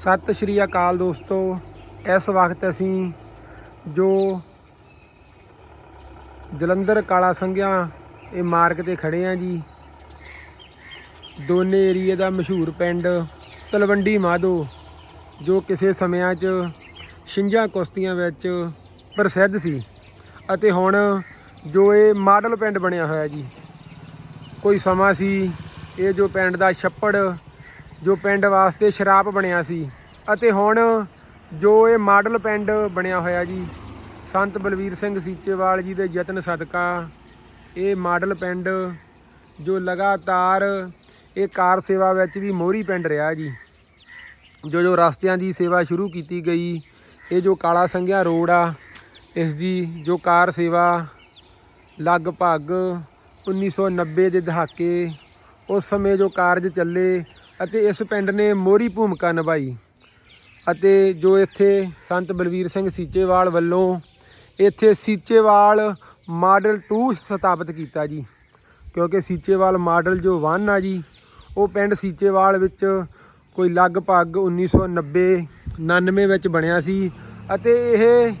ਸਤਿ ਸ਼੍ਰੀ ਅਕਾਲ ਦੋਸਤੋ। ਇਸ ਵਕਤ ਅਸੀਂ ਜੋ ਜਲੰਧਰ ਕਾਲਾ ਸੰਘਿਆ, ਇਹ ਮਾਰਗ ਤੇ ਖੜੇ ਆ ਜੀ। ਦੋਨੇ ਏਰੀਏ ਦਾ ਮਸ਼ਹੂਰ ਪਿੰਡ ਤਲਵੰਡੀ ਮਾਧੋ, ਜੋ ਕਿਸੇ ਸਮਿਆਂ 'ਚ ਛਿੰਝਾਂ ਕੁਸ਼ਤੀਆਂ ਵਿੱਚ ਪ੍ਰਸਿੱਧ ਸੀ ਅਤੇ ਹੁਣ ਜੋ ਇਹ ਮਾਡਲ ਪਿੰਡ ਬਣਿਆ ਹੋਇਆ ਜੀ, ਕੋਈ ਸਮਾਂ ਸੀ, ਇਹ ਜੋ ਪਿੰਡ ਦਾ ਛੱਪੜ ਜੋ ਪਿੰਡ ਵਾਸਤੇ ਸ਼ਰਾਪ ਬਣਿਆ ਸੀ ਅਤੇ ਹੁਣ ਜੋ ਇਹ ਮਾਡਲ ਪਿੰਡ ਬਣਿਆ ਹੋਇਆ ਜੀ, ਸੰਤ ਬਲਵੀਰ ਸਿੰਘ ਸੀਚੇਵਾਲ ਜੀ ਦੇ ਯਤਨ ਸਦਕਾ, ਇਹ ਮਾਡਲ ਪਿੰਡ ਜੋ ਲਗਾਤਾਰ ਇਹ ਕਾਰ ਸੇਵਾ ਵਿੱਚ ਵੀ ਮੋਹਰੀ ਪਿੰਡ ਰਿਹਾ ਜੀ। ਜੋ ਜੋ ਰਸਤਿਆਂ ਦੀ ਸੇਵਾ ਸ਼ੁਰੂ ਕੀਤੀ ਗਈ, ਇਹ ਜੋ ਕਾਲਾ ਸੰਘਿਆ ਰੋਡ ਆ, ਇਸ ਦੀ ਜੋ ਕਾਰ ਸੇਵਾ ਲਗਭਗ 1990 ਦੇ ਦਹਾਕੇ, ਉਸ ਸਮੇਂ ਜੋ ਕਾਰਜ ਚੱਲੇ ਅਤੇ ਇਸ ਪਿੰਡ ਨੇ ਮੋਹਰੀ ਭੂਮਿਕਾ ਨਿਭਾਈ ਅਤੇ ਜੋ ਇੱਥੇ ਸੰਤ ਬਲਵੀਰ ਸਿੰਘ ਸੀਚੇਵਾਲ ਵੱਲੋਂ ਇੱਥੇ ਸੀਚੇਵਾਲ ਮਾਡਲ 2 ਸਥਾਪਿਤ ਕੀਤਾ ਜੀ। ਕਿਉਂਕਿ ਸੀਚੇਵਾਲ ਮਾਡਲ ਜੋ 1 ਆ ਜੀ, ਉਹ ਪਿੰਡ ਸੀਚੇਵਾਲ ਵਿੱਚ ਕੋਈ ਲਗਭਗ 1990 99 ਵਿੱਚ ਬਣਿਆ ਸੀ ਅਤੇ ਇਹ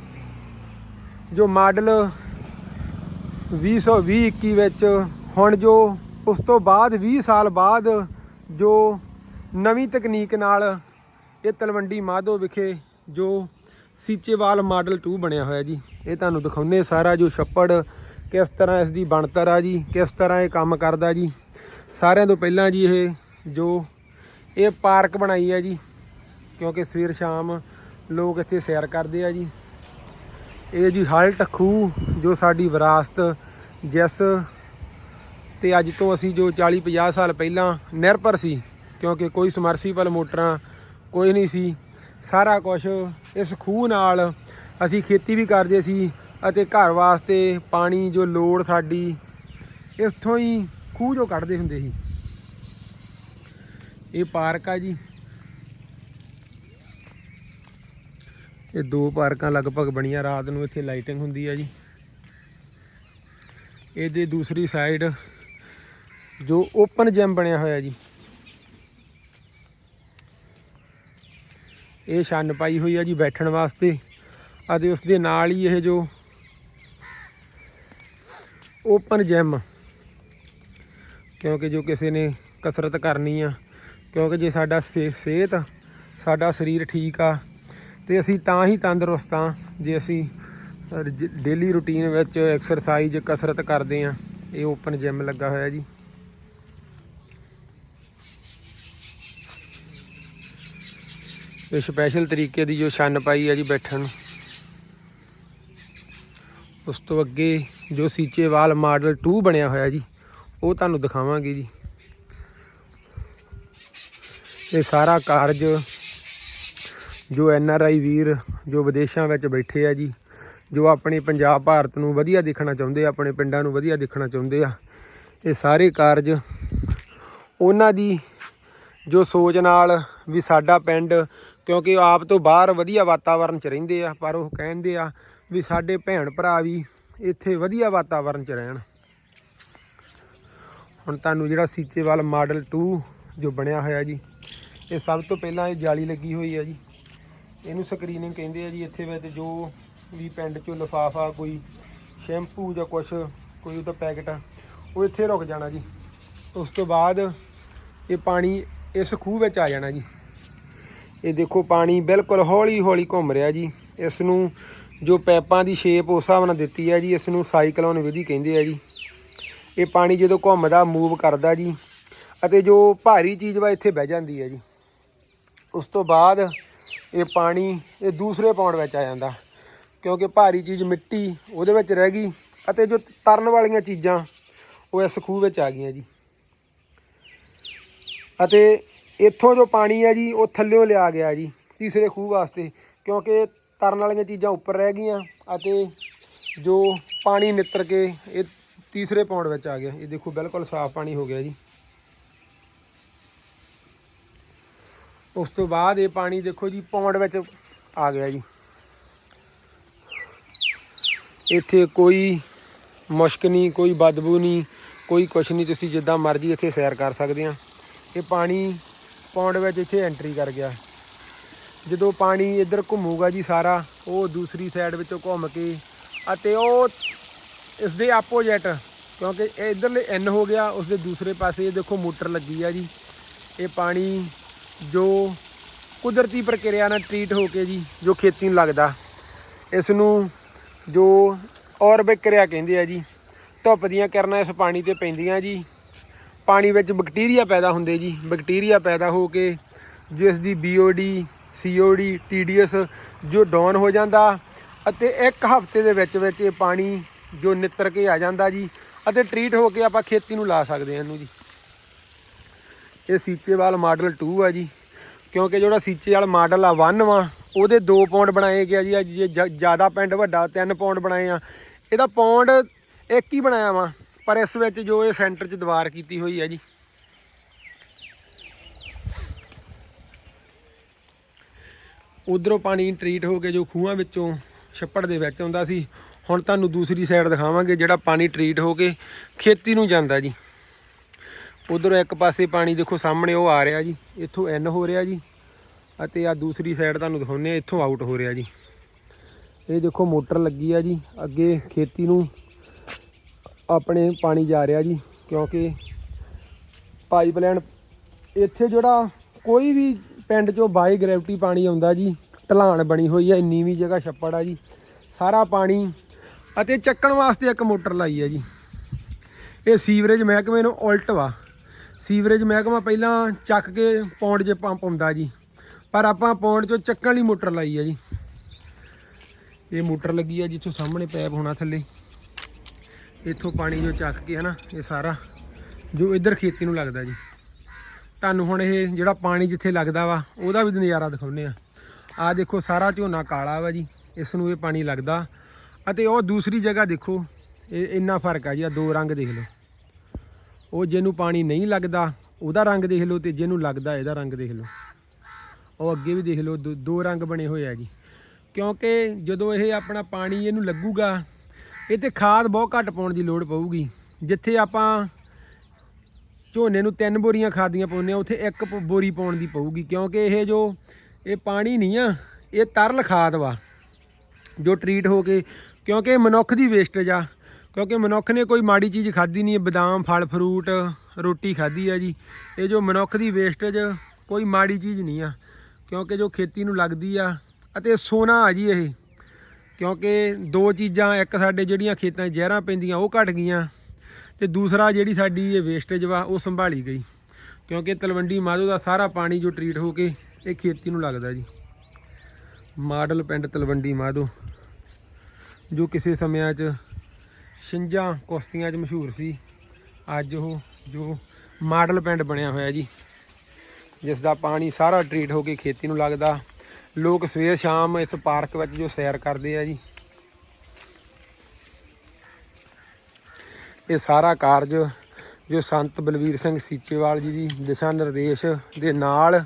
ਜੋ ਮਾਡਲ 2020 21 ਵਿੱਚ ਹੁਣ ਜੋ ਉਸ ਤੋਂ ਬਾਅਦ 20 ਸਾਲ ਬਾਅਦ ਜੋ ਨਵੀਂ ਤਕਨੀਕ ਨਾਲ ਇਹ ਤਲਵੰਡੀ ਮਾਧੋ ਵਿਖੇ ਜੋ ਸੀਚੇਵਾਲ ਮਾਡਲ 2 ਬਣਿਆ ਹੋਇਆ ਜੀ, ਇਹ ਤੁਹਾਨੂੰ ਦਿਖਾਉਨੇ ਸਾਰਾ ਜੋ ਛੱਪੜ, ਕਿਸ ਤਰ੍ਹਾਂ ਇਸ ਦੀ ਬਣਤਰ ਆ ਜੀ, ਕਿਸ ਤਰ੍ਹਾਂ ਇਹ ਕੰਮ ਕਰਦਾ ਜੀ। ਸਾਰਿਆਂ ਤੋਂ ਪਹਿਲਾਂ ਜੀ ਇਹ ਜੋ ਇਹ ਪਾਰਕ ਬਣਾਈ ਹੈ ਜੀ, ਕਿਉਂਕਿ ਸਵੇਰ ਸ਼ਾਮ ਲੋਕ ਇੱਥੇ ਸੈਰ ਕਰਦੇ ਆ ਜੀ। ਇਹ ਜੀ ਹਲਟ ਖੂਹ ਜੋ ਸਾਡੀ ਵਿਰਾਸਤ, ਜਿਸ ਤੇ ਅੱਜ ਤੋਂ ਅਸੀਂ ਜੋ 40 50 ਸਾਲ ਪਹਿਲਾਂ ਨਿਰਭਰ ਸੀ ਕਿਉਂਕਿ ਕੋਈ ਸਮਰਸੀਬਲ ਮੋਟਰਾਂ, ਕੋਈ ਨਹੀਂ ਸੀ। ਸਾਰਾ ਕੁਝ ਇਸ ਖੂਹ ਨਾਲ ਅਸੀਂ ਖੇਤੀ ਵੀ ਕਰਦੇ ਸੀ ਅਤੇ ਘਰ ਵਾਸਤੇ ਪਾਣੀ ਜੋ ਲੋੜ ਸਾਡੀ, ਇੱਥੋਂ ਹੀ ਖੂਹ ਜੋ ਕੱਢਦੇ ਹੁੰਦੇ ਸੀ। ਇਹ ਪਾਰਕ ਆ ਜੀ। ਇਹ ਦੋ ਪਾਰਕਾਂ ਲਗਭਗ ਬਣੀਆਂ, ਰਾਤ ਨੂੰ ਇੱਥੇ ਲਾਈਟਿੰਗ ਹੁੰਦੀ ਆ ਜੀ। ਇਹਦੇ ਦੂਸਰੀ ਸਾਈਡ ਜੋ ਓਪਨ ਜਿਮ ਬਣਿਆ ਹੋਇਆ ਜੀ। ਇਹ ਛੰਨ ਪਾਈ ਹੋਈ ਆ ਜੀ ਬੈਠਣ ਵਾਸਤੇ। ਅਤੇ ਉਸ ਦੇ ਨਾਲ ਹੀ ਇਹ ਜੋ ਓਪਨ ਜਿਮ ਕਿਉਂਕਿ ਜੋ ਕਿਸੇ ਨੇ ਕਸਰਤ ਕਰਨੀ ਆ, ਕਿਉਂਕਿ ਜੇ ਸਾਡਾ ਸਿ- ਸਿਹਤ, ਸਾਡਾ ਸਰੀਰ ਠੀਕ ਆ, ਤੇ ਅਸੀਂ ਤਾਂ ਹੀ ਤੰਦਰੁਸਤ ਆ, ਜੇ ਅਸੀਂ ਡੇਲੀ ਰੁਟੀਨ ਵਿੱਚ ਐਕਸਰਸਾਈਜ਼ ਕਸਰਤ ਕਰਦੇ ਆ, ਇਹ ਓਪਨ ਜਿਮ ਲੱਗਾ ਹੋਇਆ ਜੀ। ਇਹ ਸਪੈਸ਼ਲ ਤਰੀਕੇ ਦੀ ਜੋ ਛੰਨ ਪਾਈ ਆ ਜੀ ਬੈਠਣ ਨੂੰ। ਉਸ ਤੋਂ ਅੱਗੇ ਜੋ ਸੀਚੇਵਾਲ ਮਾਡਲ 2 ਬਣਿਆ ਹੋਇਆ ਜੀ, ਉਹ ਤੁਹਾਨੂੰ ਦਿਖਾਵਾਂਗੇ ਜੀ। ਇਹ ਸਾਰਾ ਕਾਰਜ ਜੋ ਐਨ ਆਰ ਆਈ ਵੀਰ, ਜੋ ਵਿਦੇਸ਼ਾਂ ਵਿੱਚ ਬੈਠੇ ਆ ਜੀ, ਜੋ ਆਪਣੇ ਪੰਜਾਬ ਭਾਰਤ ਨੂੰ ਵਧੀਆ ਦੇਖਣਾ ਚਾਹੁੰਦੇ ਆ, ਆਪਣੇ ਪਿੰਡਾਂ ਨੂੰ ਵਧੀਆ ਦੇਖਣਾ ਚਾਹੁੰਦੇ ਆ, ਇਹ ਸਾਰੇ ਕਾਰਜ ਉਹਨਾਂ ਦੀ ਜੋ ਸੋਚ ਨਾਲ ਵੀ ਸਾਡਾ ਪਿੰਡ ਕਿਉਂਕਿ ਉਹ ਆਪ ਤੋਂ ਬਾਹਰ ਵਧੀਆ ਵਾਤਾਵਰਣ 'ਚ ਰਹਿੰਦੇ ਆ, ਪਰ ਉਹ ਕਹਿੰਦੇ ਆ ਵੀ ਸਾਡੇ ਭੈਣ ਭਰਾ ਵੀ ਇੱਥੇ ਵਧੀਆ ਵਾਤਾਵਰਣ 'ਚ ਰਹਿਣ। ਹੁਣ ਤੁਹਾਨੂੰ ਜਿਹੜਾ ਸੀਚੇਵਾਲ ਮਾਡਲ 2 ਜੋ ਬਣਿਆ ਹੋਇਆ ਜੀ, ਇਹ ਸਭ ਤੋਂ ਪਹਿਲਾਂ ਇਹ ਜਾਲੀ ਲੱਗੀ ਹੋਈ ਆ ਜੀ। ਇਹਨੂੰ ਸਕਰੀਨਿੰਗ ਕਹਿੰਦੇ ਆ ਜੀ, ਇੱਥੇ ਵਿੱਚ ਜੋ ਵੀ ਪਿੰਡ 'ਚੋਂ ਲਿਫਾਫਾ, ਕੋਈ ਸ਼ੈਂਪੂ ਜਾਂ ਕੁਛ, ਕੋਈ ਉਹਦਾ ਪੈਕਟ ਆ, ਉਹ ਇੱਥੇ ਰੁਕ ਜਾਣਾ ਜੀ। ਉਸ ਤੋਂ ਬਾਅਦ ਇਹ ਪਾਣੀ ਇਸ ਖੂਹ ਵਿੱਚ ਆ ਜਾਣਾ ਜੀ। ਇਹ ਦੇਖੋ ਪਾਣੀ ਬਿਲਕੁਲ ਹੌਲੀ ਹੌਲੀ ਘੁੰਮ ਰਿਹਾ ਜੀ। ਇਸ ਨੂੰ ਜੋ ਪੈਪਾਂ ਦੀ ਸ਼ੇਪ ਉਸ ਹਿਸਾਬ ਨਾਲ ਦਿੱਤੀ ਹੈ ਜੀ, ਇਸ ਨੂੰ ਸਾਈਕਲੋਨ ਵਿਧੀ ਕਹਿੰਦੇ ਆ ਜੀ। ਇਹ ਪਾਣੀ ਜਦੋਂ ਘੁੰਮਦਾ ਮੂਵ ਕਰਦਾ ਜੀ ਅਤੇ ਜੋ ਭਾਰੀ ਚੀਜ਼ ਵਾ ਇੱਥੇ ਬਹਿ ਜਾਂਦੀ ਹੈ ਜੀ। ਉਸ ਤੋਂ ਬਾਅਦ ਇਹ ਪਾਣੀ ਇਹ ਦੂਸਰੇ ਪੌਂਡ ਵਿੱਚ ਆ ਜਾਂਦਾ ਕਿਉਂਕਿ ਭਾਰੀ ਚੀਜ਼ ਮਿੱਟੀ ਉਹਦੇ ਵਿੱਚ ਰਹਿ ਗਈ ਅਤੇ ਜੋ ਤਰਨ ਵਾਲੀਆਂ ਚੀਜ਼ਾਂ ਉਹ ਇਸ ਖੂਹ ਵਿੱਚ ਆ ਗਈਆਂ ਜੀ। ਅਤੇ ਇੱਥੋਂ ਜੋ ਪਾਣੀ ਹੈ ਜੀ, ਉਹ ਥੱਲਿਓਂ ਲਿਆ ਗਿਆ ਜੀ, ਤੀਸਰੇ ਖੂਹ ਵਾਸਤੇ, ਕਿਉਂਕਿ ਤਰਨ ਵਾਲੀਆਂ ਚੀਜ਼ਾਂ ਉੱਪਰ ਰਹਿ ਗਈਆਂ ਅਤੇ ਜੋ ਪਾਣੀ ਨਿੱਤਰ ਕੇ ਇਹ ਤੀਸਰੇ ਪੌਂਡ ਵਿੱਚ ਆ ਗਿਆ। ਇਹ ਦੇਖੋ, ਬਿਲਕੁਲ ਸਾਫ਼ ਪਾਣੀ ਹੋ ਗਿਆ ਜੀ। ਉਸ ਤੋਂ ਬਾਅਦ ਇਹ ਪਾਣੀ ਦੇਖੋ ਜੀ, ਪੌਂਡ ਵਿੱਚ ਆ ਗਿਆ ਜੀ। ਇੱਥੇ ਕੋਈ ਮੁਸ਼ਕ ਨਹੀਂ, ਕੋਈ ਬਦਬੂ ਨਹੀਂ, ਕੋਈ ਕੁਛ ਨਹੀਂ, ਤੁਸੀਂ ਜਿੱਦਾਂ ਮਰਜ਼ੀ ਇੱਥੇ ਸੈਰ ਕਰ ਸਕਦੇ ਆ। ਇਹ ਪਾਣੀ ਪੌਂਡ ਵਿੱਚ ਇੱਥੇ ਐਂਟਰੀ ਕਰ ਗਿਆ। ਜਦੋਂ ਪਾਣੀ ਇੱਧਰ ਘੁੰਮੂਗਾ ਜੀ ਸਾਰਾ, ਉਹ ਦੂਸਰੀ ਸਾਈਡ ਵਿੱਚੋਂ ਘੁੰਮ ਕੇ ਅਤੇ ਉਹ ਇਸ ਦੇ ਆਪੋਜੀਟ ਕਿਉਂਕਿ ਇਹ ਇਧਰਲੇ ਐਨ ਹੋ ਗਿਆ ਉਸ ਦੇ ਦੂਸਰੇ ਪਾਸੇ ਇਹ ਦੇਖੋ ਮੋਟਰ ਲੱਗੀ ਆ ਜੀ। ਇਹ ਪਾਣੀ ਜੋ ਕੁਦਰਤੀ ਪ੍ਰਕਿਰਿਆ ਨਾਲ ਟ੍ਰੀਟ ਹੋ ਕੇ ਜੀ, ਜੋ ਖੇਤੀ ਨੂੰ ਲੱਗਦਾ। ਇਸ ਨੂੰ ਜੋ ਔਰਬਿਕ ਕਿਰਿਆ ਕਹਿੰਦੇ ਆ ਜੀ, ਧੁੱਪ ਦੀਆਂ ਕਿਰਨਾਂ ਇਸ ਪਾਣੀ ਤੇ ਪੈਂਦੀਆਂ ਜੀ। ਪਾਣੀ ਵਿੱਚ ਬੈਕਟੀਰੀਆ ਪੈਦਾ ਹੁੰਦੇ ਜੀ, ਬੈਕਟੀਰੀਆ ਪੈਦਾ ਹੋ ਕੇ ਜਿਸ ਦੀ ਬੀਓਡੀ ਸੀਓਡੀ ਟੀਡੀਐਸ ਜੋ ਡਾਊਨ ਹੋ ਜਾਂਦਾ ਅਤੇ ਇੱਕ ਹਫ਼ਤੇ ਦੇ ਵਿੱਚ ਵਿੱਚ ਇਹ ਪਾਣੀ ਜੋ ਨਿੱਤਰ ਕੇ ਆ ਜਾਂਦਾ ਜੀ ਅਤੇ ਟ੍ਰੀਟ ਹੋ ਕੇ ਆਪਾਂ ਖੇਤੀ ਨੂੰ ਲਾ ਸਕਦੇ ਹਾਂ ਇਹਨੂੰ ਜੀ। ਇਹ ਸੀਚੇਵਾਲ ਮਾਡਲ 2 ਆ ਜੀ, ਕਿਉਂਕਿ ਜਿਹੜਾ ਸੀਚੇਵਾਲ ਮਾਡਲ ਆ 1 ਵਾ, ਉਹਦੇ 2 ਪੌਂਡ ਬਣਾਏ ਗਿਆ ਜੀ, ਅੱਜ ਜੇ ਜ- ਜ਼ਿਆਦਾ ਪਿੰਡ ਵੱਡਾ 3 ਪੌਂਡ ਬਣਾਏ ਆ, ਇਹਦਾ ਪੌਂਡ ਇੱਕ ਹੀ ਬਣਾਇਆ ਵਾ। ਪਰ ਇਸ ਵਿੱਚ ਜੋ ਇਹ ਸੈਂਟਰ 'ਚ ਦੀਵਾਰ ਕੀਤੀ ਹੋਈ ਹੈ ਜੀ। ਉਧਰੋਂ ਪਾਣੀ ਟ੍ਰੀਟ ਹੋ ਕੇ ਜੋ ਖੂਹਾਂ ਵਿੱਚੋਂ ਛੱਪੜ ਦੇ ਵਿੱਚ ਆਉਂਦਾ ਸੀ, ਹੁਣ ਤੁਹਾਨੂੰ ਦੂਸਰੀ ਸਾਈਡ ਦਿਖਾਵਾਂਗੇ ਜਿਹੜਾ ਪਾਣੀ ਟ੍ਰੀਟ ਹੋ ਕੇ ਖੇਤੀ ਨੂੰ ਜਾਂਦਾ ਜੀ। ਉਧਰੋਂ ਇੱਕ ਪਾਸੇ ਪਾਣੀ ਦੇਖੋ ਸਾਹਮਣੇ ਉਹ ਆ ਰਿਹਾ ਜੀ, ਇੱਥੋਂ ਇਨ ਹੋ ਰਿਹਾ ਜੀ ਅਤੇ ਆ ਦੂਸਰੀ ਸਾਈਡ ਤੁਹਾਨੂੰ ਦਿਖਾਉਂਦੇ ਆ ਇੱਥੋਂ ਆਊਟ ਹੋ ਰਿਹਾ ਜੀ। ਇਹ ਦੇਖੋ ਮੋਟਰ ਲੱਗੀ ਆ ਜੀ, ਅੱਗੇ ਖੇਤੀ ਨੂੰ ਆਪਣੇ ਪਾਣੀ ਜਾ ਰਿਹਾ ਜੀ, ਕਿਉਂਕਿ ਪਾਈਪਲਾਈਨ ਇੱਥੇ ਜਿਹੜਾ ਕੋਈ ਵੀ ਪਿੰਡ ਚੋਂ ਬਾਈ ਗ੍ਰੈਵਿਟੀ ਪਾਣੀ ਆਉਂਦਾ ਜੀ ਢਲਾਣ ਬਣੀ ਹੋਈ ਹੈ ਇੰਨੀ ਵੀ ਜਗ੍ਹਾ ਛੱਪੜ ਆ ਜੀ, ਸਾਰਾ ਪਾਣੀ ਅਤੇ ਚੱਕਣ ਵਾਸਤੇ ਇੱਕ ਮੋਟਰ ਲਾਈ ਹੈ ਜੀ। ਇਹ ਸੀਵਰੇਜ ਮਹਿਕਮੇ ਨੂੰ ਉਲਟ ਵਾ। ਸੀਵਰੇਜ ਮਹਿਕਮਾ ਪਹਿਲਾਂ ਚੱਕ ਕੇ ਪੌਂਡ 'ਚ ਪੰਪ ਹੁੰਦਾ ਜੀ, ਪਰ ਆਪਾਂ ਪੌਂਡ 'ਚੋਂ ਚੱਕਣ ਲਈ ਮੋਟਰ ਲਾਈ ਹੈ ਜੀ। ਇਹ ਮੋਟਰ ਲੱਗੀ ਹੈ ਜਿੱਥੋਂ ਸਾਹਮਣੇ ਪੈਪ ਹੋਣਾ ਥੱਲੇ। ਇੱਥੋਂ ਪਾਣੀ ਜੋ ਚੱਕ ਕੇ ਹਨਾ, ਇਹ ਸਾਰਾ ਜੋ ਇੱਧਰ ਖੇਤੀ ਨੂੰ ਲੱਗਦਾ ਜੀ। ਤੁਹਾਨੂੰ ਹੁਣ ਇਹ ਜਿਹੜਾ ਪਾਣੀ ਜਿੱਥੇ ਲੱਗਦਾ ਵਾ, ਉਹਦਾ ਵੀ ਨਜ਼ਾਰਾ ਦਿਖਾਉਂਦੇ ਆ ਆ ਦੇਖੋ, ਸਾਰਾ ਝੋਨਾ ਕਾਲਾ ਵਾ ਜੀ, ਇਸ ਨੂੰ ਇਹ ਪਾਣੀ ਲੱਗਦਾ। ਅਤੇ ਉਹ ਦੂਸਰੀ ਜਗ੍ਹਾ ਦੇਖੋ, ਇਹ ਇੰਨਾ ਫ਼ਰਕ ਆ ਜੀ ਆ ਦੋ ਰੰਗ ਦੇਖ ਲਓ। ਉਹ ਜਿਹਨੂੰ ਪਾਣੀ ਨਹੀਂ ਲੱਗਦਾ, ਉਹਦਾ ਰੰਗ ਦੇਖ ਲਓ ਤੇ ਜਿਹਨੂੰ ਲੱਗਦਾ ਇਹਦਾ ਰੰਗ ਦੇਖ ਲਓ। ਉਹ ਅੱਗੇ ਵੀ ਦੇਖ ਲਓ, ਦੋ- ਦੋ ਰੰਗ ਬਣੇ ਹੋਏ ਆ ਜੀ। ਕਿਉਂਕਿ ਜਦੋਂ ਇਹ ਆਪਣਾ ਪਾਣੀ ਇਹਨੂੰ ਲੱਗੂਗਾ ਇਹ ਤੇ ਖਾਦ ਬਹੁਤ ਘੱਟ ਪਾਉਣ ਦੀ ਲੋੜ ਪਊਗੀ। ਜਿੱਥੇ ਆਪਾਂ ਝੋਨੇ ਨੂੰ ਤਿੰਨ ਬੋਰੀਆਂ ਖਾਦੀਆਂ ਪਾਉਂਦੇ ਆ ਉੱਥੇ ਇੱਕ ਪ- ਬੋਰੀ ਪਾਉਣ ਦੀ ਪਊਗੀ। ਕਿਉਂਕਿ ਇਹ ਜੋ ਇਹ ਪਾਣੀ ਨਹੀਂ ਆ, ਇਹ ਤਰਲ ਖਾਦ ਵਾ, ਜੋ ਟਰੀਟ ਹੋ ਕੇ, ਕਿਉਂਕਿ ਇਹ ਮਨੁੱਖ ਦੀ ਵੇਸਟੇਜ ਆ। ਕਿਉਂਕਿ ਮਨੁੱਖ ਨੇ ਕੋਈ ਮਾੜੀ ਚੀਜ਼ ਖਾਧੀ ਨਹੀਂ ਬਦਾਮ, ਫਲ ਫਰੂਟ ਰੋਟੀ ਖਾਧੀ ਆ ਜੀ। ਇਹ ਜੋ ਮਨੁੱਖ ਦੀ ਵੇਸਟੇਜ ਕੋਈ ਮਾੜੀ ਚੀਜ਼ ਨਹੀਂ ਆ। ਕਿਉਂਕਿ ਜੋ ਖੇਤੀ ਨੂੰ ਲੱਗਦੀ ਆ, ਅਤੇ ਸੋਨਾ ਆ ਜੀ ਇਹ। ਕਿਉਂਕਿ ਦੋ ਚੀਜ਼ਾਂ, ਇੱਕ ਸਾਡੇ ਜਿਹੜੀਆਂ ਖੇਤਾਂ 'ਚ ਜ਼ਹਿਰਾਂ ਪੈਂਦੀਆਂ, ਉਹ ਘਟ ਗਈਆਂ ਤੇ ਦੂਸਰਾ ਜਿਹੜੀ ਸਾਡੀ ਇਹ ਵੇਸਟੇਜ ਵਾ, ਉਹ ਸੰਭਾਲੀ ਗਈ। ਕਿਉਂਕਿ ਤਲਵੰਡੀ ਮਾਧੋ ਦਾ ਸਾਰਾ ਪਾਣੀ ਜੋ ਟਰੀਟ ਹੋ ਕੇ ਇਹ ਖੇਤੀ ਨੂੰ ਲੱਗਦਾ ਜੀ। ਮਾਡਲ ਪਿੰਡ ਤਲਵੰਡੀ ਮਾਧੋ, ਜੋ ਕਿਸੇ ਸਮਿਆਂ 'ਚ ਛਿੰਝਾਂ ਕੁਸ਼ਤੀਆਂ 'ਚ ਮਸ਼ਹੂਰ ਸੀ, ਅੱਜ ਉਹ ਜੋ ਮਾਡਲ ਪਿੰਡ ਬਣਿਆ ਹੋਇਆ ਜੀ, ਜਿਸ ਦਾ ਪਾਣੀ ਸਾਰਾ ਟਰੀਟ ਹੋ ਕੇ ਖੇਤੀ ਨੂੰ ਲੱਗਦਾ। ਲੋਕ ਸਵੇਰ ਸ਼ਾਮ ਇਸ ਪਾਰਕ ਵਿੱਚ ਜੋ ਸੈਰ ਕਰਦੇ ਆ ਜੀ। ਇਹ ਸਾਰਾ ਕਾਰਜ ਜੋ ਸੰਤ ਬਲਵੀਰ ਸਿੰਘ ਸੀਚੇਵਾਲ ਜੀ ਦੀ ਦਿਸ਼ਾ ਨਿਰਦੇਸ਼ ਦੇ ਨਾਲ।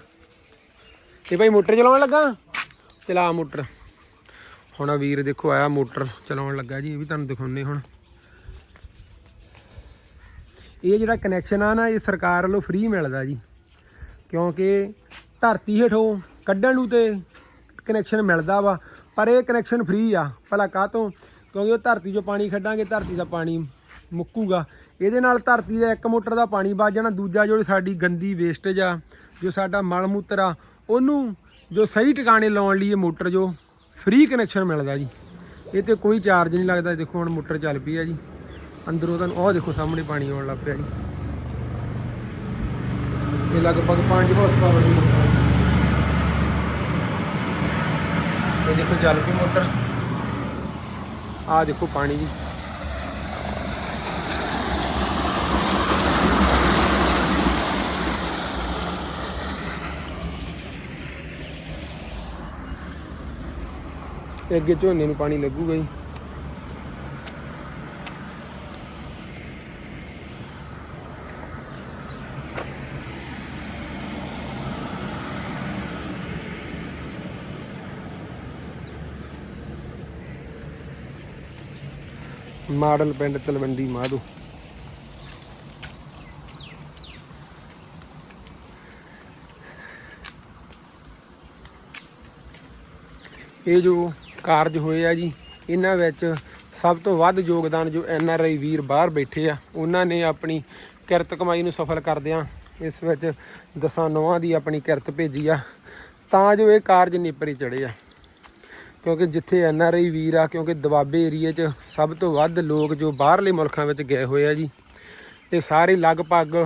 ਤੇ ਭਾਈ ਮੋਟਰ ਚਲਾਉਣ ਲੱਗਾ? ਚਲਾ ਮੋਟਰ। ਹੁਣ ਆ ਵੀਰ ਦੇਖੋ ਆਇਆ ਮੋਟਰ ਚਲਾਉਣ ਲੱਗਾ ਜੀ, ਇਹ ਵੀ ਤੁਹਾਨੂੰ ਦਿਖਾਉਨੇ ਹੁਣ। ਇਹ ਜਿਹੜਾ ਕਨੈਕਸ਼ਨ ਆ ਨਾ, ਇਹ ਸਰਕਾਰ ਵੱਲੋਂ ਫ੍ਰੀ ਮਿਲਦਾ ਜੀ। ਕਿਉਂਕਿ ਧਰਤੀ ਹੇਠੋਂ ਕੱਢਣ ਨੂੰ ਤੇ ਕਨੈਕਸ਼ਨ ਮਿਲਦਾ ਵਾ, ਪਰ ਇਹ ਕਨੈਕਸ਼ਨ ਫ੍ਰੀ ਆ, ਭਲਾ ਕਾਹ ਤੋਂ ਕਿਉਂਕਿ ਉਹ ਧਰਤੀ 'ਚੋਂ ਪਾਣੀ ਕੱਢਾਂਗੇ ਧਰਤੀ ਦਾ ਪਾਣੀ ਮੁੱਕੂਗਾ। ਇਹਦੇ ਨਾਲ ਧਰਤੀ ਦਾ ਇੱਕ ਮੋਟਰ ਦਾ ਪਾਣੀ ਬਚ ਜਾਣਾ, ਦੂਜਾ ਜੋ ਸਾਡੀ ਗੰਦੀ ਵੇਸਟੇਜ ਆ, ਜੋ ਸਾਡਾ ਮਲ ਮੂਤਰ ਆ, ਉਹਨੂੰ ਜੋ ਸਹੀ ਟਿਕਾਣੇ ਲਾਉਣ ਲਈ ਇਹ ਮੋਟਰ ਜੋ ਫ੍ਰੀ ਕਨੈਕਸ਼ਨ ਮਿਲਦਾ ਜੀ। ਇਹ ਤੇ ਕੋਈ ਚਾਰਜ ਨਹੀਂ ਲੱਗਦਾ ਦੇਖੋ ਹੁਣ ਮੋਟਰ ਚੱਲ ਪਈ ਆ ਜੀ। ਅੰਦਰੋਂ ਤੁਹਾਨੂੰ ਉਹ ਦੇਖੋ ਸਾਹਮਣੇ ਪਾਣੀ ਆਉਣ ਲੱਗ ਪਿਆ ਜੀ। ਇਹ ਲਗਭਗ 5 ਹਾਰਸ ਪਾਵਰ ਦੀ ਮੋਟਰ ਹੈ ਇਹ ਦੇਖੋ ਚੱਲ ਪਈ ਮੋਟਰ। ਆ ਦੇਖੋ ਪਾਣੀ ਦੀ। ਅੱਗੇ ਝੋਨੇ ਨੂੰ ਪਾਣੀ ਲੱਗੂਗਾ ਜੀ। ਮਾਡਲ ਪਿੰਡ ਤਲਵੰਡੀ ਮਾਧੋ। ਇਹ ਜੋ ਕਾਰਜ ਹੋਏ ਆ ਜੀ, ਇਹਨਾਂ ਵਿੱਚ ਸਭ ਤੋਂ ਵੱਧ ਯੋਗਦਾਨ ਜੋ ਐਨ ਆਰ ਆਈ ਵੀਰ ਬਾਹਰ ਬੈਠੇ ਆ, ਉਹਨਾਂ ਨੇ ਆਪਣੀ ਕਿਰਤ ਕਮਾਈ ਨੂੰ ਸਫਲ ਕਰਦਿਆਂ ਇਸ ਵਿੱਚ ਦਸਾਂ ਨੌਹਾਂ ਦੀ ਆਪਣੀ ਕਿਰਤ ਭੇਜੀ ਆ। ਤਾਂ ਜੋ ਇਹ ਕਾਰਜ ਨਿਪਰੀ ਚੜੇ ਆ। ਕਿਉਂਕਿ ਜਿੱਥੇ ਐਨ ਆਰ ਆਈ ਵੀਰ ਆ, ਕਿਉਂਕਿ ਦਬਾਬੇ ਏਰੀਏ 'ਚ ਸਭ ਤੋਂ ਵੱਧ ਲੋਕ ਜੋ ਬਾਹਰਲੇ ਮੁਲਕਾਂ ਵਿੱਚ ਗਏ ਹੋਏ ਆ ਜੀ, ਇਹ ਸਾਰੇ ਲਗਭਗ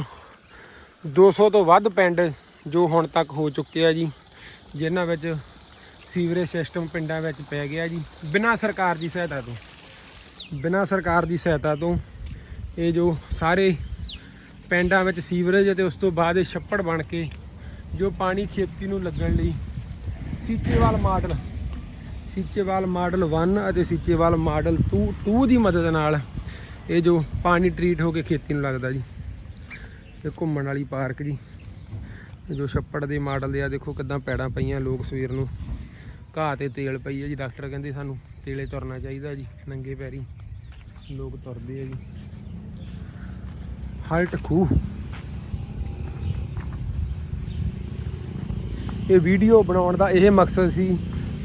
200 ਤੋਂ ਵੱਧ ਪਿੰਡ ਜੋ ਹੁਣ ਤੱਕ ਹੋ ਚੁੱਕੇ ਆ ਜੀ, ਜਿਨ੍ਹਾਂ ਵਿੱਚ ਸੀਵਰੇਜ ਸਿਸਟਮ ਪਿੰਡਾਂ ਵਿੱਚ ਪੈ ਗਿਆ ਜੀ, ਬਿਨਾਂ ਸਰਕਾਰ ਦੀ ਸਹਾਇਤਾ ਤੋਂ, ਬਿਨਾਂ ਸਰਕਾਰ ਦੀ ਸਹਾਇਤਾ ਤੋਂ ਇਹ ਜੋ ਸਾਰੇ ਪਿੰਡਾਂ ਵਿੱਚ ਸੀਵਰੇਜ ਅਤੇ ਉਸ ਤੋਂ ਬਾਅਦ ਇਹ ਛੱਪੜ ਬਣ ਕੇ ਜੋ ਪਾਣੀ ਖੇਤੀ ਨੂੰ ਲੱਗਣ ਲਈ ਸੀਚੇਵਾਲ ਮਾਡਲ ਸੀਚੇਵਾਲ ਮਾਡਲ 1 ਅਤੇ ਸੀਚੇਵਾਲ ਮਾਡਲ 2 2 ਦੀ ਮਦਦ ਨਾਲ ਇਹ ਜੋ ਪਾਣੀ ਟਰੀਟ ਹੋ ਕੇ ਖੇਤੀ ਨੂੰ ਲੱਗਦਾ ਜੀ ਇਹ ਘੁੰਮਣ ਵਾਲੀ ਪਾਰਕ ਜੀ। ਜੋ ਛੱਪੜ ਦੇ ਮਾਡਲ ਦੇ ਆ, ਦੇਖੋ ਕਿਦਾਂ ਪੈੜਾਂ ਪਈਆਂ ਲੋਕ ਸਵੇਰ ਨੂੰ। ਘਾਹ ਤੇ ਤੇਲ ਪਈ ਹੈ ਜੀ, ਡਾਕਟਰ ਕਹਿੰਦੇ ਸਾਨੂੰ ਤੇਲੇ ਤੁਰਨਾ ਚਾਹੀਦਾ ਜੀ, ਨੰਗੇ ਪੈਰੀ। ਲੋਕ ਤੁਰਦੇ ਆ ਜੀ। ਹਲਟ ਖੂਹ। ਇਹ ਵੀਡੀਓ ਬਣਾਉਣ ਦਾ ਇਹ ਮਕਸਦ ਸੀ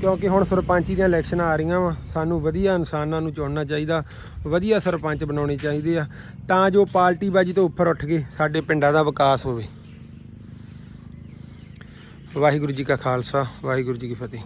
ਕਿਉਂਕਿ ਹੁਣ ਸਰਪੰਚੀ ਦੀਆਂ ਇਲੈਕਸ਼ਨਾਂ ਆ ਰਹੀਆਂ ਵਾ, ਸਾਨੂੰ ਵਧੀਆ ਇਨਸਾਨਾਂ ਨੂੰ ਚੁਣਨਾ ਚਾਹੀਦਾ, ਵਧੀਆ ਸਰਪੰਚ ਬਣਾਉਣੇ ਚਾਹੀਦੇ ਆ, ਤਾਂ ਜੋ ਪਾਰਟੀਬਾਜੀ ਤੋਂ ਉੱਪਰ ਉੱਠ ਕੇ ਸਾਡੇ ਪਿੰਡਾਂ ਦਾ ਵਿਕਾਸ ਹੋਵੇ। ਵਾਹਿਗੁਰੂ ਜੀ ਕਾ ਖਾਲਸਾ, ਵਾਹਿਗੁਰੂ ਜੀ ਕੀ ਫਤਿਹ।